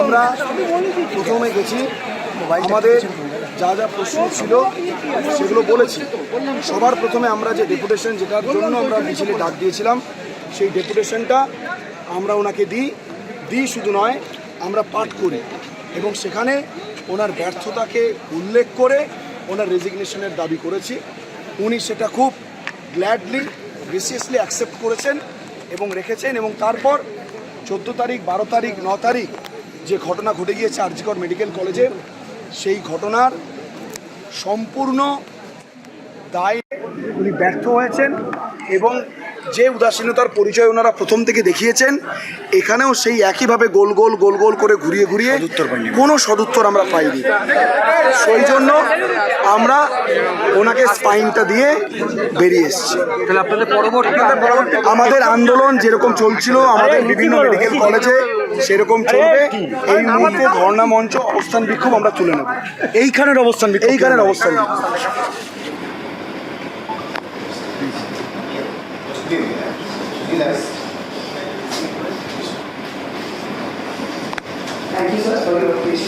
আমরা প্রথমে গেছি আমাদের যা যা প্রশ্ন ছিল সেগুলো বলেছি। সবার প্রথমে আমরা যে ডেপুটেশন যেটার জন্য আমরা মিছিলে ডাক দিয়েছিলাম সেই ডেপুটেশনটা আমরা ওনাকে দিই। দিই শুধু নয় আমরা পাঠ করি এবং সেখানে ওনার ব্যর্থতাকে উল্লেখ করে ওনার রেজিগনেশনের দাবি করেছি। উনি সেটা খুব গ্ল্যাডলি গ্রেসিয়াসলি অ্যাকসেপ্ট করেছেন এবং রেখেছেন এবং তারপর চোদ্দ তারিখ বারো তারিখ ন তারিখ যে ঘটনা ঘটে গিয়েছে আরজিকর মেডিকেল কলেজে সেই ঘটনার সম্পূর্ণ দায় উনি ব্যর্থ হয়েছেন এবং যে উদাসীনতার পরিচয় ওনারা প্রথম থেকে দেখিয়েছেন এখানেও সেই একইভাবে গোল গোল গোল গোল করে ঘুরিয়ে ঘুরিয়ে কোনো সদুত্তর আমরা পাইনি। সেই জন্য আমরা ওনাকে স্পাইনটা দিয়ে বেরিয়ে এসেছি। তাহলে আপনাদের পরবর্তী আমাদের আন্দোলন যেরকম চলছিল আমাদের বিভিন্ন মেডিকেল কলেজে সেরকম চলবে। এই মুহূর্তে ধর্ণা মঞ্চ অবস্থান বিক্ষোভ আমরা তুলে নেব। এইখানের অবস্থান এইখানের অবস্থান Thank you, sir, for your patience.